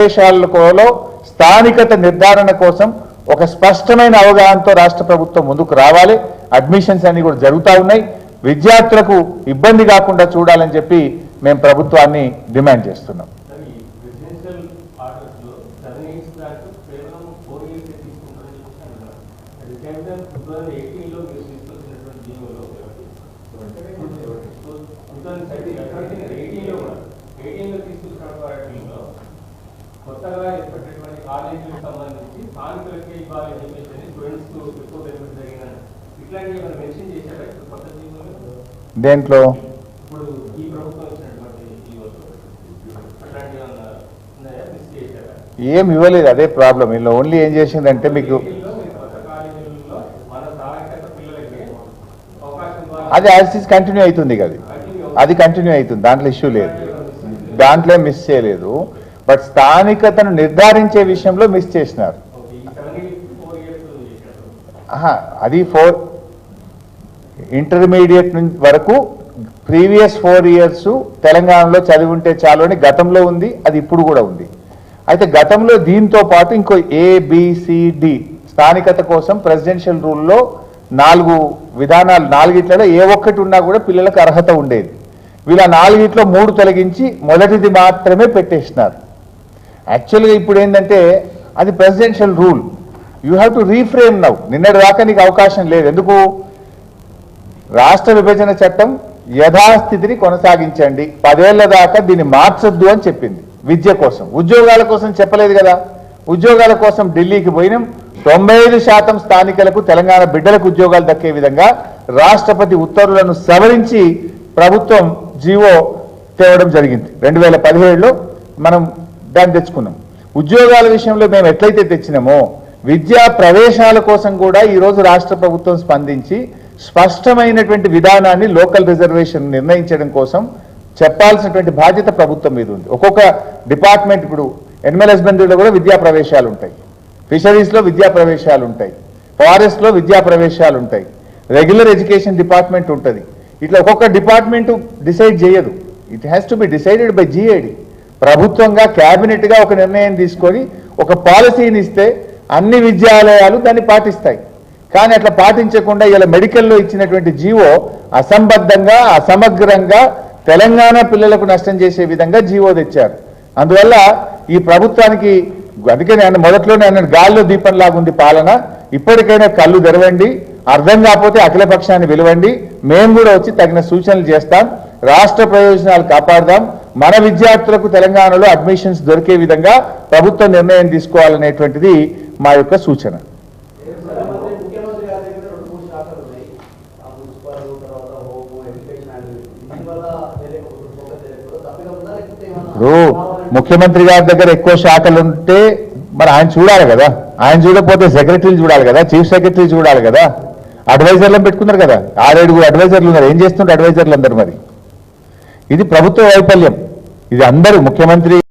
ప్రదేశాలలో స్థానికత నిర్ధారణ కోసం ఒక స్పష్టమైన అవగాహనతో రాష్ట్ర ప్రభుత్వం ముందుకు రావాలి. అడ్మిషన్స్ అన్ని కూడా జరుగుతూ ఉన్నాయి. విద్యార్థులకు ఇబ్బంది కాకుండా చూడాలని చెప్పి మేము ప్రభుత్వాన్ని డిమాండ్ చేస్తున్నాం. చెప్పేసి స్టూడెంట్స్ ఎక్కువ బెనిఫిట్ జరిగిన ఇట్లాంటివి ఏమైనా మెన్షన్ చేశారా? కొత్త దేంట్లో? ఇప్పుడు ఈ ప్రభుత్వం ఇచ్చినటువంటి ఏం ఇవ్వలేదు అదే ప్రాబ్లం వీళ్ళు ఓన్లీ ఏం చేసిందంటే మీకు అది యాజ్ ఇస్ కంటిన్యూ అవుతుంది కదా అది. కంటిన్యూ అవుతుంది. దాంట్లో ఇష్యూ లేదు. దాంట్లో మిస్ చేయలేదు. బట్ స్థానికతను నిర్ధారించే విషయంలో మిస్ చేసినారు ఓకే ఈ సెవెన్ ఇయర్స్ ఫోర్ ఇయర్స్ చేశారు ఆహా, అది ఫోర్ ఇంటర్మీడియట్ నుంచి వరకు ప్రీవియస్ ఫోర్ ఇయర్స్ తెలంగాణలో చదివి ఉంటే చాలు అని గతంలో ఉంది అది ఇప్పుడు కూడా ఉంది. అయితే గతంలో దీంతో పాటు ఇంకో ఏబిసిడి స్థానికత కోసం ప్రెసిడెన్షియల్ రూల్లో నాలుగు విధానాలు నాలుగిట్లలో ఏ ఒక్కటి ఉన్నా కూడా పిల్లలకు అర్హత ఉండేది. వీళ్ళ నాలుగిట్లో మూడు తొలగించి మొదటిది మాత్రమే పెట్టేసినారు. యాక్చువల్గా ఇప్పుడు ఏంటంటే అది presidential rule you have to reframe now నిన్నటి దాకా నీకు అవకాశం లేదు. ఎందుకు? రాష్ట్ర విభజన చట్టం యథాస్థితిని కొనసాగించండి. పదేళ్ళ దాకా దీన్ని మార్చొద్దు అని చెప్పింది విద్య కోసం. ఉద్యోగాల కోసం చెప్పలేదు కదా. ఉద్యోగాల కోసం ఢిల్లీకి పోయినాం. తొంభై శాతం స్థానికులకు తెలంగాణ బిడ్డలకు ఉద్యోగాలు దక్కే విధంగా రాష్ట్రపతి ఉత్తర్వులను సవరించి ప్రభుత్వం జీవో తేవడం జరిగింది. రెండు వేల పదిహేడులో మనం దాన్ని తెచ్చుకున్నాం. ఉద్యోగాల విషయంలో మేము ఎట్లయితే తెచ్చినామో విద్యా ప్రవేశాల కోసం కూడా ఈరోజు రాష్ట్ర ప్రభుత్వం స్పందించి స్పష్టమైనటువంటి విధానాన్ని లోకల్ రిజర్వేషన్ నిర్ణయించడం కోసం చెప్పాల్సినటువంటి బాధ్యత ప్రభుత్వం మీద ఉంది. ఒక్కొక్క డిపార్ట్మెంట్ ఇప్పుడు ఎనిమల్ హస్బెండరీలో కూడా విద్యా ప్రవేశాలు ఉంటాయి. ఫిషరీస్లో విద్యా ప్రవేశాలు ఉంటాయి. ఫారెస్ట్లో విద్యా ప్రవేశాలు ఉంటాయి. రెగ్యులర్ ఎడ్యుకేషన్ డిపార్ట్మెంట్ ఉంటుంది. ఇట్లా ఒక్కొక్క డిపార్ట్మెంట్ డిసైడ్ చేయదు. It has to be decided by GID ప్రభుత్వంగా క్యాబినెట్గా ఒక నిర్ణయం తీసుకొని ఒక పాలసీని ఇస్తే అన్ని విద్యాలయాలు దాన్ని పాటిస్తాయి. కానీ అట్లా పాటించకుండా ఇలా మెడికల్లో ఇచ్చినటువంటి జీవో అసంబద్ధంగా అసమగ్రంగా తెలంగాణ పిల్లలకు నష్టం చేసే విధంగా జీవో తెచ్చారు. అందువల్ల ఈ ప్రభుత్వానికి అందుకే నేను మొదట్లోనే అన్నాను గాల్లో దీపంలాగుంది పాలన ఇప్పటికైనా కళ్ళు తెరవండి అర్థం కాకపోతే అఖిలపక్షాన్ని విలువండి మేము కూడా వచ్చి తగిన సూచనలు చేస్తాం రాష్ట్ర ప్రయోజనాలు కాపాడదాం మన విద్యార్థులకు తెలంగాణలో అడ్మిషన్స్ దొరికే విధంగా ప్రభుత్వం నిర్ణయం తీసుకోవాలనేటువంటిది మా యొక్క సూచన. ముఖ్యమంత్రి ముఖ్యమంత్రి గారి దగ్గర ఇప్పుడు ముఖ్యమంత్రి గారి దగ్గర ఎక్కువ శాఖలు ఉంటే మరి ఆయన చూడాలి కదా. ఆయన చూడకపోతే సెక్రటరీలు చూడాలి కదా చీఫ్ సెక్రటరీ చూడాలి కదా. అడ్వైజర్లను పెట్టుకున్నారు కదా. ఆరేడుగురు అడ్వైజర్లు ఉన్నారు. ఏం చేస్తుంటారు అడ్వైజర్లు అందరు మరి? ఇది ప్రభుత్వ వైఫల్యం. ఇది అందరూ ముఖ్యమంత్రి